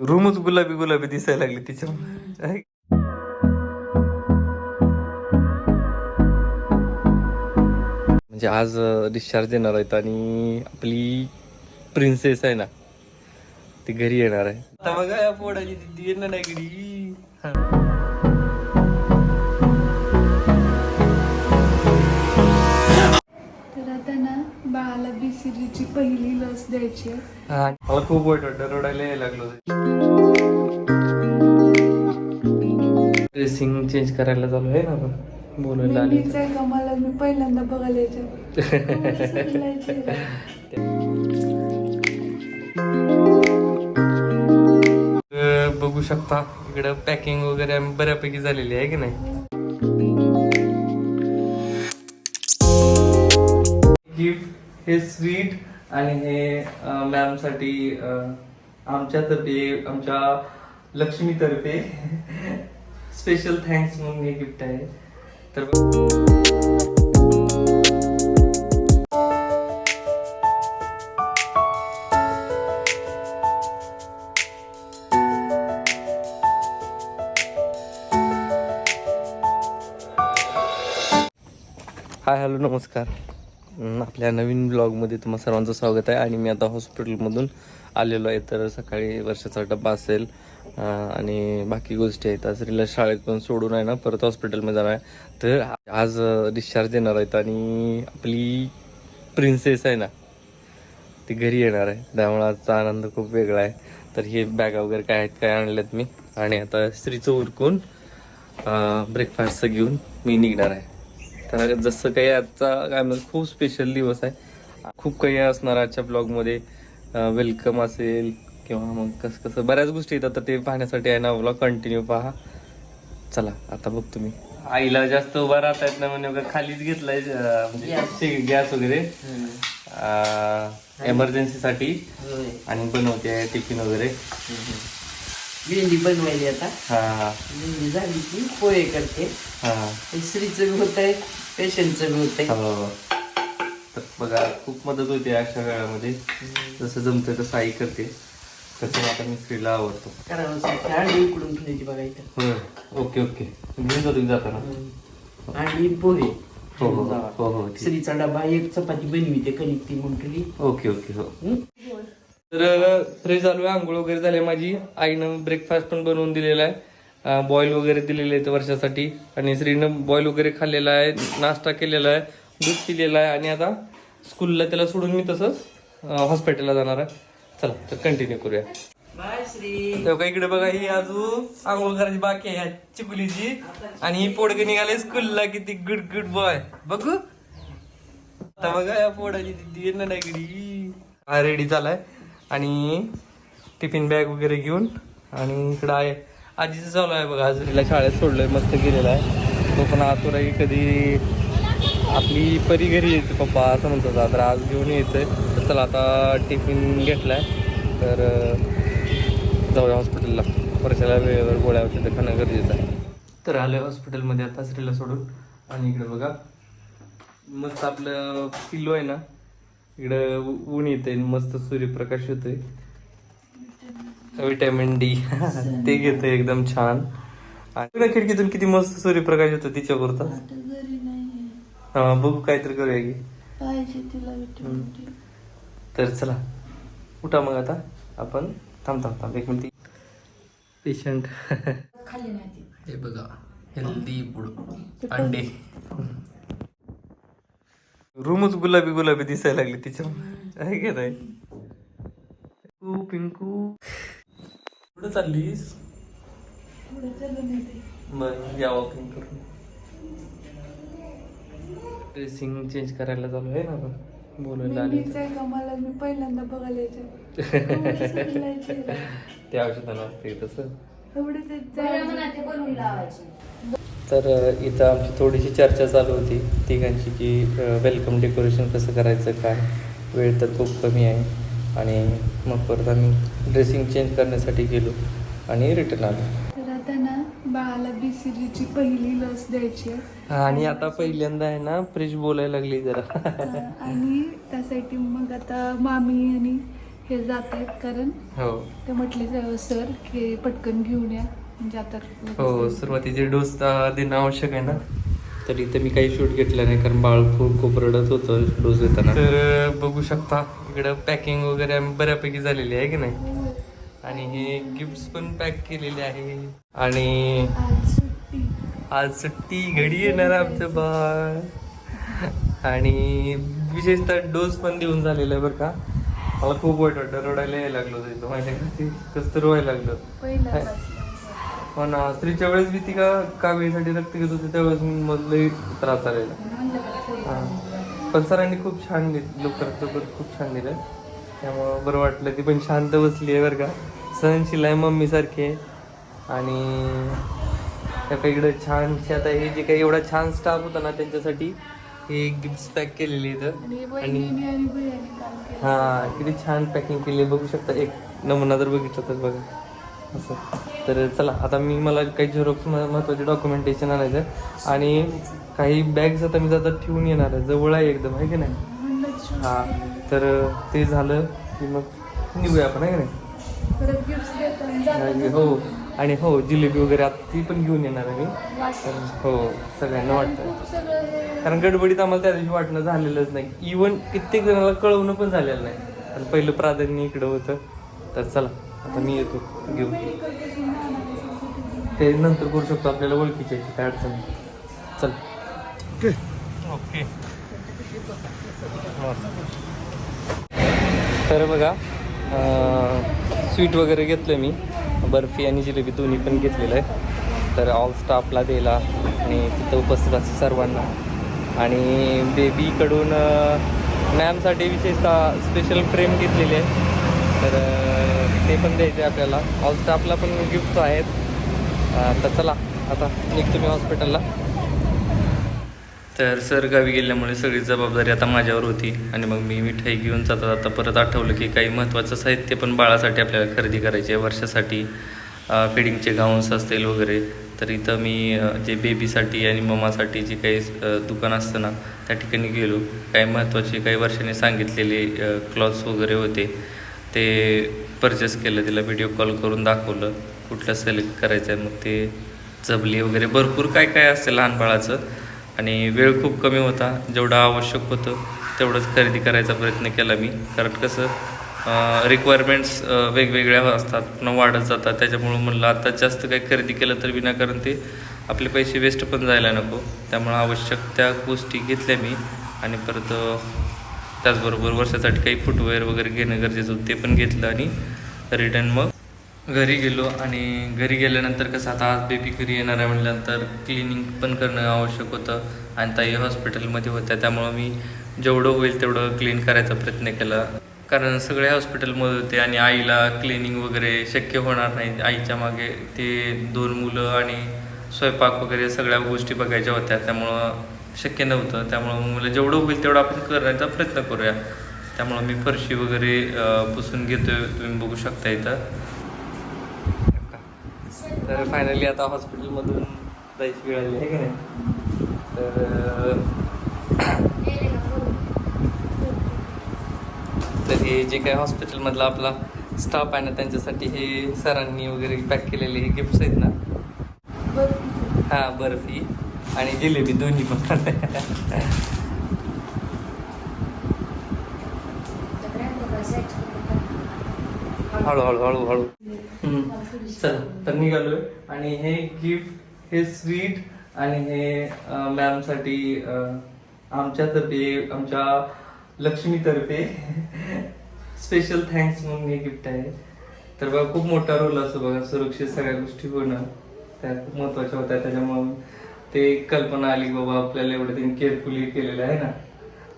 रूमच गुलाबी गुलाबी दिसायला लागली तिच्यामुळे. म्हणजे आज डिस्चार्ज देणार आहेत आणि आपली प्रिन्सेस आहे ना ती घरी येणार आहे. आता बघा या पोडाची ती येणार नाही घरी. बाळाला बीसीजीची पहिली लस द्यायची आहे. हा, मला खूप वाईट वाटतं रडायला यायला लागलो ड्रेसिंग चेंज करायला चालू आहे ना आपण? बोलायला आली नेहमीच आहे का? मला मी पहिल्यांदा बघायला यायचं. बघू शकता इकडं पॅकिंग वगैरे आम्ही बऱ्यापैकी झालेली आहे की नाही? गिफ्ट हे स्वीट आणि हे मॅमसाठी आमच्यातर्फे आमच्या लक्ष्मीतर्फे स्पेशल थँक्स म्हणून हे गिफ्ट आहे. तर हाय हॅलो नमस्कार. आपल्या नवीन ब्लॉगमध्ये तुम्हा सर्वांचं स्वागत आहे. आणि मी आता हॉस्पिटलमधून आलेलो आहे तर सकाळी वर्षाचा डब्बा असेल आणि बाकी गोष्टी आहेत. आज रिला शाळेत पण सोडून आहे ना परत हॉस्पिटलमध्ये जाणार आहे. तर आज डिस्चार्ज देणार आहेत आणि आपली प्रिन्सेस आहे ना ती घरी येणार आहे. त्यामुळे आजचा आनंद खूप वेगळा आहे. तर हे बॅगा वगैरे काय आहेत काय आणल्यात मी. आणि आता स्त्रीचं उरकून ब्रेकफास्टचं घेऊन मी निघणार आहे. तर जसं काही आजचा काय म्हणतात खूप स्पेशल दिवस आहे. खूप काही असणार आजच्या ब्लॉगमध्ये वेलकम असेल किंवा मग कसं कसं बऱ्याच गोष्टी येतात तर ते पाहण्यासाठी आहे ना ब्लॉग कंटिन्यू पहा. चला आता बघ तुम्ही आईला जास्त उभा राहता येत नाही म्हणजे खालीच घेतलाय म्हणजे गॅस वगैरे. एमर्जन्सी साठी. आणि बनवते टिफिन वगैरे. भेंडी बनवायली आता. हा. भेंडी झाली की पोहे करते. हा. स्त्रीचं बी होत आहे पेशंटचं बी होत आहे. हो. तर बघा खूप मदत होते अशा वेळामध्ये. जसं जमतं तसं आई करते. तसं आता मी स्त्रीला आवडतो. करावं अंडी उकडून ठेवायची बघा इथं. होय. Okay okay. घेऊन जातो जाताना. अंडी पोहे. हो हो हो हो ठीक. स्त्रीचा डबा एक चपाती बनविते कणिक ती म्हटली. ओके ओके हो. तर फ्रेश झालो आहे आंघोळ वगैरे झाली माझी. आईनं ब्रेकफास्ट पण बनवून दिलेला आहे. बॉईल वगैरे दिलेले आहेत वर्षासाठी. आणि श्रीनं बॉईल वगैरे खाल्लेला आहे नाश्ता केलेला आहे दूध पिलेलं आहे. आणि आता स्कूलला त्याला सोडून मी तसंच हॉस्पिटलला जाणार आहे. चला तर कंटिन्यू करूया. बाय श्री. तेव्हा इकडे बघा ही अजून आंघोळ करायची बाकी आहे ह्या चिकुलीची आणि ही पोडगे निघाले स्कूलला किती गुड गुड बॉय बघू. आता बघा या पोडाची हा रेडी झालाय. आणि टिफिन बॅग वगैरे घेऊन आणि इकडं आहे. आजीचं चालू आहे बघा आज तिला शाळेत सोडलंय मस्त गेलेला आहे. तो पण आतुराई कधी आपली परी घरी येते पप्पा असं म्हणतो होता. तर आज घेऊन यायचंय. तर चला आता टिफिन घेतलाय. तर जाऊया हॉस्पिटलला. वर्षाला वेळेवर गोळ्या औषधं खाणं गरजेचं आहे. तर आलोय हॉस्पिटलमध्ये आता स्त्रीला सोडून. आणि इकडे बघा मस्त आपलं पिल्लो आहे ना इकडं ऊन येते मस्त सूर्यप्रकाश होतोय विटॅमिन डी ते घेतोय एकदम छान. आणि खिडकीतून किती मस्त सूर्यप्रकाश होतो घरी नाही हा बघू काहीतरी करूया की. पाहिजे तर चला उठा मग आता. आपण थांब थांब थांब. एक मिनिट. पेशंट हे बघा हेल्दी फूड अंडे. रूमच गुलाबी गुलाबी दिसायला लागली तिच्यामुळे. आहे की नाही? पिंकू पिंकू. कुठं चाललीस? बरं या वॉकिंग करून. ड्रेसिंग चेंज करायला चालू आहे ना बोलायला आली. मला मी पहिल्यांदा बघायला यायचं. त्या औषधानं असते तसं. एवढे ते. तर इथं आमची थोडीशी चर्चा चालू होती तिघांची की वेलकम डेकोरेशन कसं करायचं काय वेळ तर खूप कमी आहे. आणि मग परत आम्ही ड्रेसिंग चेंज करण्यासाठी गेलो आणि रिटर्न आलो. तर आता ना बाळाला बीसीजीची पहिली लस द्यायची आहे. आणि आता पहिल्यांदा आहे ना फ्रीज बोलायला लागली जरा. आणि त्यासाठी मग आता मामी आणि हे जात आहेत कारण. हो. ते म्हटले सर की पटकन घेऊन या. म्हणजे आता हो सुरुवातीचे डोस देणं आवश्यक आहे ना. तर इथे मी काही शूट घेतलं नाही कारण बाळ खूप खूप रडत होतं डोस देताना. तर बघू शकता इकडं पॅकिंग वगैरे आम्ही बऱ्यापैकी झालेली आहे की नाही? आणि हे गिफ्ट्स पण पॅक केलेले आहे. आणि आज सुट्टी आज सुट्टी घडी येणार आमचं बाळ. आणि विशेषतः डोस पण देऊन झालेला आहे बरं का. मला खूप वाईट वाटतं रडायला यायला लागलो होतं इथं. माहिती आहे का? ते कसं तर व्हायला लागलं. हो ना स्त्रीच्या वेळेस भीती का कावीसाठी रक्त घेत होते? त्यावेळेस मला लई त्रास झालेला. हा. पण सरांनी खूप छान लवकरात लवकर खूप छान दिलं. त्यामुळं बरं वाटलं ती पण शांत बसली आहे बरं का. सहनशील आहे मम्मी सारखी आहे. आणि त्या इकडं छानशी आता हे जे काही एवढा छान स्टाफ होता ना त्यांच्यासाठी हे गिफ्ट पॅक केलेले इथं. आणि हा किती छान पॅकिंग केली बघू शकता एक नमुना जर बघितलं तर बघा. असं. तर चला आता मी मला काही झेरॉक्स महत्त्वाचे डॉक्युमेंटेशन आणायचं आणि काही बॅग्स आता मी जातात ठेवून येणार आहे. जवळ आहे एकदम आहे की नाही? हा. तर ते झालं की मग निघूया आपण आहे की नाही? हो. आणि हो जिलेबी वगैरे आता ती पण घेऊन येणार आहे मी. हो सगळ्यांना वाटतं कारण गडबडीत आम्हाला त्या दिवशी वाटणं झालेलंच नाही. इवन कित्येक जणांना कळवणं पण झालेलं नाही. आणि पहिलं प्राधान्य इकडं होतं. तर चला. आता मी येतो घेऊ इकडपासून राहणार आहे CCTV. ते नंतर करू शकतो आपल्याला ओळखीचे काय अडचण. चल. ओके. तर बघा स्वीट वगैरे घेतलं मी. बर्फी आणि जिलेबी दोन्ही पण घेतलेलं आहे. तर ऑल स्टाफला द्यायला आणि तिथं उपस्थित असते सर्वांना. आणि बेबीकडून मॅमसाठी विशेषतः स्पेशल फ्रेम घेतलेली आहे. तर ते पण द्यायचे आपल्याला. ऑल स्टाफला पण गिफ्ट आहेत. तर चला आता निघतो मी हॉस्पिटलला तर सर गावी गेल्यामुळे सगळी जबाबदारी आता माझ्यावर होती. आणि मग मी मिठाई घेऊन जाता जाता परत आठवलं की काही महत्त्वाचं साहित्य पण बाळासाठी आपल्याला खरेदी करायचे आहे. वर्षासाठी फिडिंगचे गाऊन्स असतील वगैरे. तर इथं मी जे बेबीसाठी आणि ममासाठी जे काही दुकान असतं ना त्या ठिकाणी गेलो. काही महत्त्वाचे काही वर्षांनी सांगितलेले क्लॉथ्स वगैरे होते. ते परचेस केलं तिला व्हिडिओ कॉल करून दाखवलं कुठलं सिलेक्ट करायचं आहे मग ते जबली वगैरे भरपूर काय काय असते लहान बाळाचं. आणि वेळ खूप कमी होता जेवढं आवश्यक होतं तेवढंच खरेदी करायचा प्रयत्न केला मी. कारण कसं रिक्वायरमेंट्स वेगवेगळ्या असतात पुन्हा वाढत जातात. त्याच्यामुळं म्हणलं आता जास्त काही खरेदी केलं तर विनाकारण ते आपले पैसे वेस्ट पण जायला नको. त्यामुळं आवश्यक त्या गोष्टी घेतल्या मी. आणि परत त्याचबरोबर वर्षासाठी काही फुटवेअर वगैरे घेणं गरजेचं होतं ते पण घेतलं आणि रिटर्न मग घरी गेलो आणि घरी गेल्यानंतर कसं आता आज बेबी घरी येणार आहे म्हटल्यानंतर क्लिनिंग पण करणं आवश्यक होतं आणि ताई हॉस्पिटलमध्ये होत्या त्यामुळं मी जेवढं होईल तेवढं क्लीन करायचा प्रयत्न केला. कारण सगळे हॉस्पिटलमध्ये होते आणि आईला क्लिनिंग वगैरे शक्य होणार नाही. आईच्या मागे ते दोन मुलं आणि स्वयंपाक वगैरे सगळ्या गोष्टी बघायच्या होत्या त्यामुळं शक्य नव्हतं. त्यामुळं मग मला जेवढं होईल तेवढं आपण करण्याचा प्रयत्न करूया. त्यामुळं मी फरशी वगैरे पुसून घेतोय. तुम्ही बघू शकता इथं. तर फायनली आता हॉस्पिटलमधून जायची वेळ आली आहे की नाही? तर तर हे जे काही हॉस्पिटलमधला आपला स्टाफ आहे ना त्यांच्यासाठी हे सरांनी वगैरे पॅक केलेले हे गिफ्ट्स आहेत ना? बरं. हां बर्फी. आणि जिलेबी दोन्ही पण. हळू हळू हळू हळू. चल तर निघालोय. आणि हे गिफ्ट हे स्वीट आणि हे मॅमसाठी आमच्यातर्फे आमच्या लक्ष्मीतर्फे स्पेशल थँक्स म्हणून हे गिफ्ट आहे. तर बघा खूप मोठा रोल असतो बघा सुरक्षित सगळ्या गोष्टी होणं. त्या खूप महत्त्वाच्या होत्या त्याच्यामुळं ते कल्पना आली बाबा आपल्याला एवढं त्यांनी केअरफुली केलेलं आहे ना.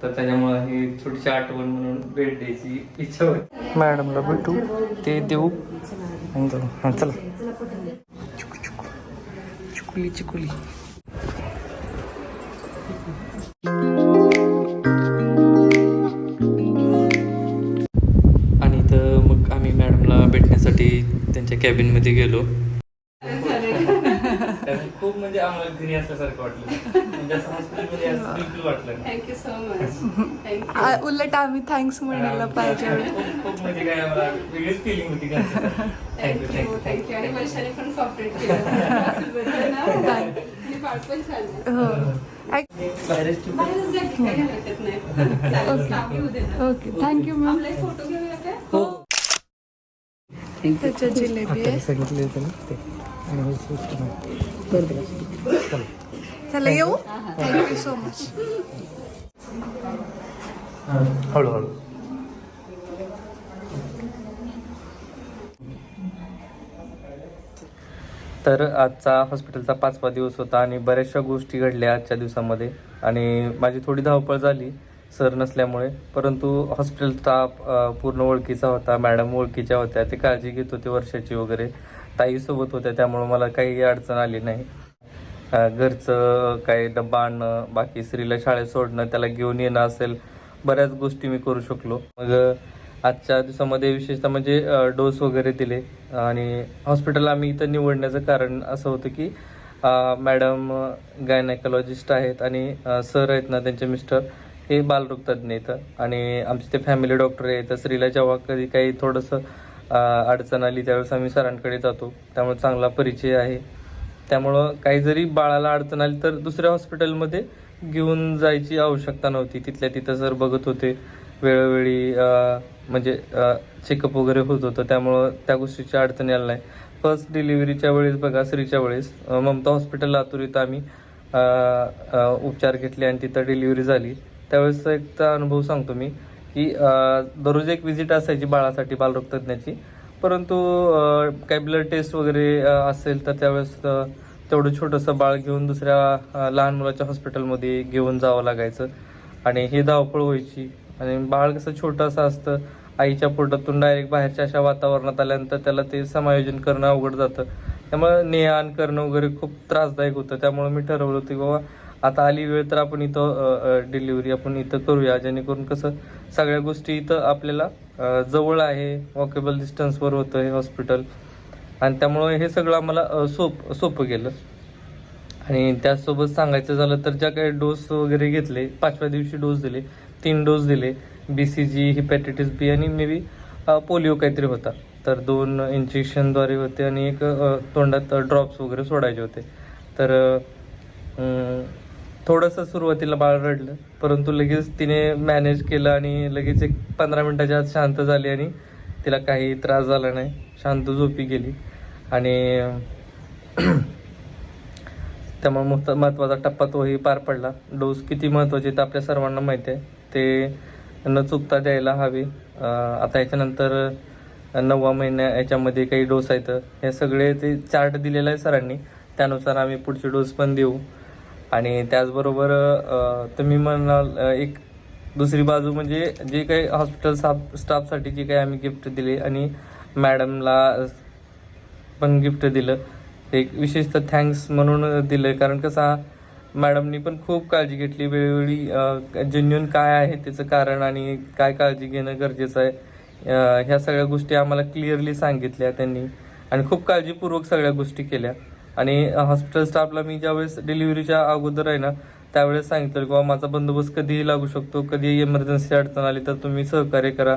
तर त्याच्यामुळं ही छोटीशी आठवण म्हणून भेट द्यायची इच्छा होती. मॅडमला भेटू. ते देऊ. आणि जाऊ. हां चला. चिकू चिकू चिकुली चिकुली. आणि तर मग आम्ही मॅडमला भेटण्यासाठी त्यांच्या कॅबिनमध्ये गेलो. आम्हाला घरी असल्यासारखं वाटलं. म्हणजे असं हॉस्पिटलमध्ये असं बिलकुल वाटलं नाही. थँक्यू सो मच थँक्यू उलट आम्ही थँक्स म्हणायला पाहिजे. खूप खूप म्हणजे काय आम्हाला वेगळीच फिलिंग होती. थँक्यू आणि वर्षाने पण कॉपरेट केलं. बाळ पण छान आहे. हो. बाहेरच ठेव. बाहेरच जा की, काही हरकत नाही. चालेल, काम येऊ दे ना. ओके थँक्यू मॅम फोटो घेऊया काय? हो. त्याच्या जिलेबी आहे. सांगितले होते ना ते. आणि हे switch नाही. चला येऊ? थँक्यू सो मच हळूहळू तर आजचा हॉस्पिटलचा पाचवा दिवस होता आणि बऱ्याचशा गोष्टी घडल्या आजच्या दिवसामध्ये. आणि माझी थोडी धावपळ झाली सर नसल्यामुळे. परंतु हॉस्पिटल स्टाफ पूर्ण ओळखीचा होता मॅडम ओळखीच्या होत्या. ते काळजी घेत होते वर्षाची वगैरे. ताईसोबत होत्या त्यामुळे मला काही अडचण आली नाही. घरचं काही डब्बा आणणं बाकी स्त्रीला शाळेत सोडणं त्याला घेऊन येणं असेल बऱ्याच गोष्टी मी करू शकलो. मग आजच्या दिवसामध्ये विशेषतः म्हणजे डोस वगैरे दिले. आणि हॉस्पिटल आम्ही इथं निवडण्याचं कारण असं होतं की मॅडम गायनायकॉलॉजिस्ट आहेत आणि सर आहेत ना त्यांचे मिस्टर हे बालरोगतज्ञ इथं. आणि आमचे ते फॅमिली डॉक्टर आहेत. स्त्रीला जेव्हा कधी काही थोडंसं अडचण आली त्यावेळेस आम्ही सरांकडे जातो. त्यामुळे चांगला परिचय आहे. त्यामुळं काही जरी बाळाला अडचण आली तर दुसऱ्या हॉस्पिटलमध्ये घेऊन जायची आवश्यकता नव्हती. तिथल्या तिथं सर बघत होते वेळोवेळी म्हणजे चेकअप वगैरे होत होतं त्यामुळं त्या गोष्टीची अडचण यायला नाही. फर्स्ट डिलिव्हरीच्या वेळेस बघा स्त्रीच्या वेळेस ममता हॉस्पिटल लातूर इथं आम्ही उपचार घेतले आणि तिथं डिलिव्हरी झाली. त्यावेळेसचा एक तर अनुभव सांगतो मी की दररोज एक विजिट असायची बाळासाठी बालरोगतज्ञाची परंतु काही ब्लड टेस्ट वगैरे असेल तर त्यावेळेस तेवढं छोटंसं बाळ घेऊन दुसऱ्या लहान मुलाच्या हॉस्पिटलमध्ये घेऊन जावं लागायचं. आणि ही धावपळ व्हायची. आणि बाळ कसं छोटंसं असतं आईच्या पोटातून डायरेक्ट बाहेरच्या अशा वातावरणात आल्यानंतर त्याला ते समायोजन करणं अवघड जातं. त्यामुळं ने आण करणं वगैरे खूप त्रासदायक होतं. त्यामुळे मी ठरवलं होतं की बाबा आता आली वेळ तर आपण इथं डिलिव्हरी आपण इथं करूया. जेणेकरून कसं सगळ्या गोष्टी इथं आपल्याला जवळ आहे. वॉकेबल डिस्टन्सवर होतं हे हॉस्पिटल आणि त्यामुळं हे सगळं आम्हाला सोप सोपं गेलं. आणि त्याचसोबत सांगायचं झालं तर ज्या काही डोस वगैरे घेतले पाचव्या दिवशी डोस दिले तीन डोस दिले बी सी जी हिपॅटिटिस बी आणि मे बी पोलिओ काहीतरी होता. तर दोन इंजेक्शनद्वारे होते आणि एक तोंडात ड्रॉप्स वगैरे सोडायचे होते. तर थोडंसं सुरुवातीला बाळ रडलं परंतु लगेच तिने मॅनेज केलं आणि लगेच एक पंधरा मिनटाच्या आत शांत झाली आणि तिला काही त्रास झाला नाही. शांत झोपी गेली. आणि त्यामुळे मुक्त महत्त्वाचा टप्पा तोही पार पडला. डोस किती महत्त्वाचे ते आपल्या सर्वांना माहिती आहे. ते न चुकता द्यायला हवे. आता याच्यानंतर नववा महिन्या याच्यामध्ये काही डोस आहेत. हे सगळे ते चार्ट दिलेला आहे सरांनी. त्यानुसार आम्ही पुढचे डोस पण देऊ. आणि त्याचबरोबर तुम्ही म्हणाल एक दुसरी बाजू म्हणजे जे काही हॉस्पिटल स्टाफ स्टाफसाठी जे काही आम्ही गिफ्ट दिले आणि मॅडमला पण गिफ्ट दिलं. एक विशेषतः थँक्स म्हणून दिलं. कारण कसा मॅडमनी पण खूप काळजी घेतली. वेळोवेळी जेन्युन काय आहे त्याचं कारण आणि काय काळजी घेणं गरजेचं आहे. ह्या सगळ्या गोष्टी आम्हाला क्लिअरली सांगितल्या त्यांनी. आणि खूप काळजीपूर्वक सगळ्या गोष्टी केल्या. आणि हॉस्पिटल स्टाफला मी ज्यावेळेस डिलिव्हरीच्या अगोदर आहे ना त्यावेळेस सांगितलं की बाबा माझा बंदोबस्त कधीही लागू शकतो कधीही इमर्जन्सी अडचण आली तर तुम्ही सहकार्य करा.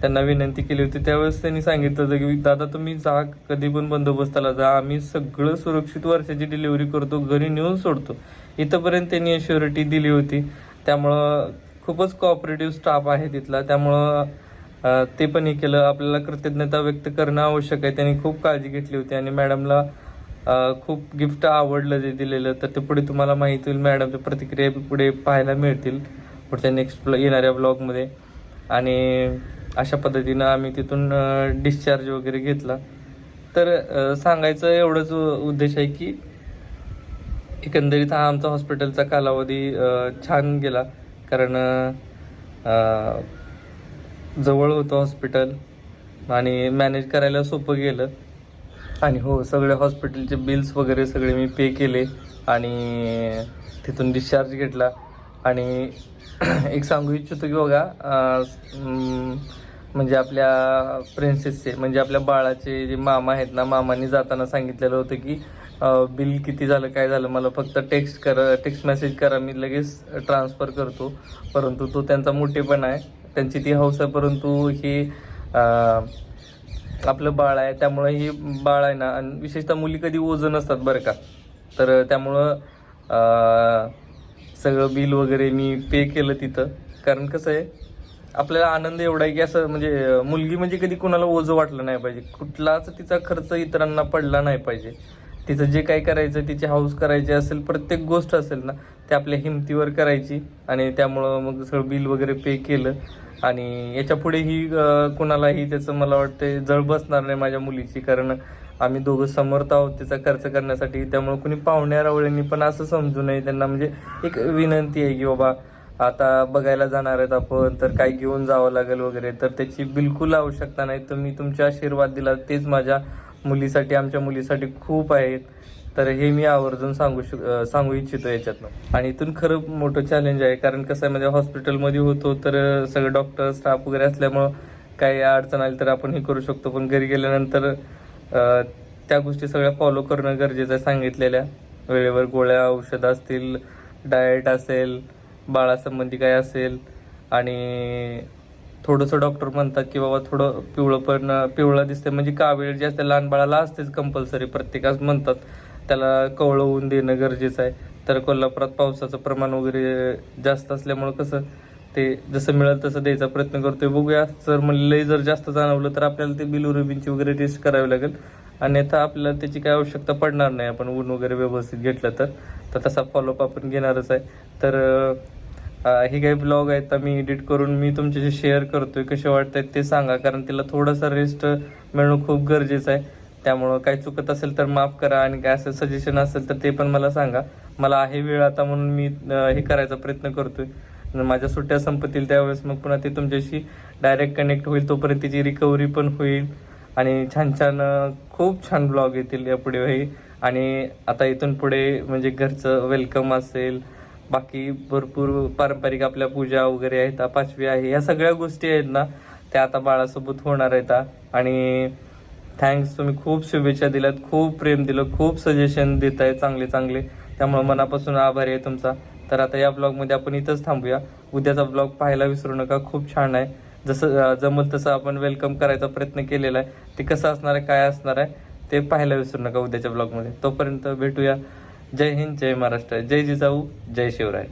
त्यांना विनंती केली होती. त्यावेळेस त्यांनी सांगितलं होतं की दादा तुम्ही जा कधी पण बंदोबस्ताला जा. आम्ही सगळं सुरक्षित वर्षाची डिलिव्हरी करतो घरी नेऊन सोडतो. इथंपर्यंत त्यांनी श्युरिटी दिली होती. त्यामुळं खूपच कोऑपरेटिव्ह स्टाफ आहे तिथला त्यामुळं ते पण हे केलं. आपल्याला कृतज्ञता व्यक्त करणं आवश्यक आहे. त्यांनी खूप काळजी घेतली होती आणि मॅडमला खूप गिफ्ट आवडलं जे दिलेलं तर ते पुढे तुम्हाला माहिती होईल. मॅडमच्या प्रतिक्रिया पुढे पाहायला मिळतील पुढच्या नेक्स्ट येणाऱ्या ब्लॉगमध्ये आणि अशा पद्धतीनं आम्ही तिथून डिस्चार्ज वगैरे घेतला. तर सांगायचं एवढंच उद्देश आहे की एकंदरीत हा आमचा हॉस्पिटलचा कालावधी छान गेला. कारण जवळ होतं हॉस्पिटल आणि मॅनेज करायला सोपं गेलं. आणि हो सगळे हॉस्पिटलचे बिल्स वगैरे सगळे मी पे केले आणि तिथून डिस्चार्ज घेतला. आणि एक सांगू इच्छितो की बघा म्हणजे आपल्या प्रिन्सेसचे म्हणजे आपल्या बाळाचे जे मामा आहेत ना मामांनी जाताना सांगितलेलं होतं की बिल किती झालं काय झालं मला फक्त टेक्स्ट करा टेक्स्ट मेसेज करा मी लगेच ट्रान्सफर करतो. परंतु तो त्यांचा मोठेपणा आहे. त्यांची ती हौस आहे परंतु ही आपलं बाळ आहे त्यामुळे ही बाळ आहे ना आणि विशेषतः मुली कधी ओझं नसतात बरं का. तर त्यामुळं सगळं बिल वगैरे मी पे केलं तिथं. कारण कसं आहे आपल्याला आनंद एवढा आहे की असं म्हणजे मुलगी म्हणजे कधी कोणाला ओझं वाटलं नाही पाहिजे. कुठलाच तिचा खर्च इतरांना पडला नाही पाहिजे. तिचं जे काही करायचं तिची हाऊस करायची असेल प्रत्येक गोष्ट असेल ना ते आपल्या हिमतीवर करायची आणि त्यामुळं मग सगळं बिल वगैरे पे केलं. आणि याच्या पुढेही कुणालाही त्याचं मला वाटतं जळ बसणार नाही माझ्या मुलीची. कारण आम्ही दोघं समर्थ आहोत त्याचा खर्च करण्यासाठी. त्यामुळं कुणी पाहुण्या रावळ्यांनी पण असं समजू नये. त्यांना म्हणजे एक विनंती आहे की बाबा आता बघायला जाणार आहेत आपण तर काय घेऊन जावं लागेल वगैरे. तर त्याची बिलकुल आवश्यकता नाही. तुम्ही तुमचे आशीर्वाद दिला. तेच माझ्या मुलीसाठी आमच्या मुलीसाठी खूप आहेत. तर हे मी आवर्जून सांगू शक सांगू इच्छितो याच्यातनं. आणि इथून खरं मोठं चॅलेंज आहे कारण कसं आहे म्हणजे हॉस्पिटलमध्ये होतो तर सगळं डॉक्टर स्टाफ वगैरे असल्यामुळं काही अडचण आली तर आपण हे करू शकतो. पण घरी गेल्यानंतर त्या गोष्टी सगळ्या फॉलो करणं गरजेचं आहे सांगितलेल्या. वेळेवर गोळ्या औषधं असतील डाएट असेल बाळासंबंधी काय असेल आणि थोडंसं डॉक्टर म्हणतात की बाबा थोडं पिवळं पण पिवळं दिसते म्हणजे कावीळ जे असते लहान बाळाला असतेच कंपल्सरी प्रत्येकाच म्हणतात. त्याला कवळं देणं गरजेचं आहे. तर कोल्हापुरात पावसाचं प्रमाण वगैरे जास्त असल्यामुळं कसं ते जसं मिळेल तसं द्यायचा प्रयत्न करतोय. बघूया जर लय जर जास्त जाणवलं तर आपल्याला ते बिलुरुबिनची वगैरे टेस्ट करावी लागेल. अन्यथा आपल्याला त्याची काय आवश्यकता पडणार नाही. आपण ऊन वगैरे व्यवस्थित घेतलं तर. तर तसा फॉलोअप आपण घेणारच आहे. तर हे काही ब्लॉग आहेत तर मी एडिट करून मी तुमच्याशी शेअर करतोय. कसे वाटत आहेत ते सांगा. कारण तिला थोडासा रेस्ट मिळणं खूप गरजेचं आहे. त्यामुळं काही चुकत असेल तर माफ करा आणि काय असं सजेशन असेल तर ते पण मला सांगा. मला आहे वेळ आता म्हणून मी हे करायचा प्रयत्न करतोय. माझ्या सुट्ट्या संपतील त्यावेळेस मग पुन्हा ते तुमच्याशी डायरेक्ट कनेक्ट होईल तोपर्यंत तिची रिकव्हरी पण होईल. आणि छान छान खूप छान ब्लॉग येतील यापुढे आणि आता इथून पुढे म्हणजे घरचं वेलकम असेल बाकी भरपूर पारंपरिक आपल्या पूजा वगैरे आहेत पाचवी आहे ह्या सगळ्या गोष्टी आहेत ना त्या आता बाळासोबत होणार आहेत. आणि थँक्स तुम्ही खूप शुभेच्छा दिल्यात खूप प्रेम दिलं खूप सजेशन देत आहे चांगले चांगले. त्यामुळे मनापासून आभारी आहे तुमचा. तर आता या ब्लॉगमध्ये आपण इथंच थांबूया. उद्याचा ब्लॉग पाहायला विसरू नका खूप छान आहे. जसं जमल तसं आपण वेलकम करायचा प्रयत्न केलेला आहे. ते कसं असणार आहे काय असणार आहे ते पाहायला विसरू नका उद्याच्या ब्लॉगमध्ये तोपर्यंत भेटूया. जय हिंद जय महाराष्ट्र. जय जिजाऊ जय शिवराय.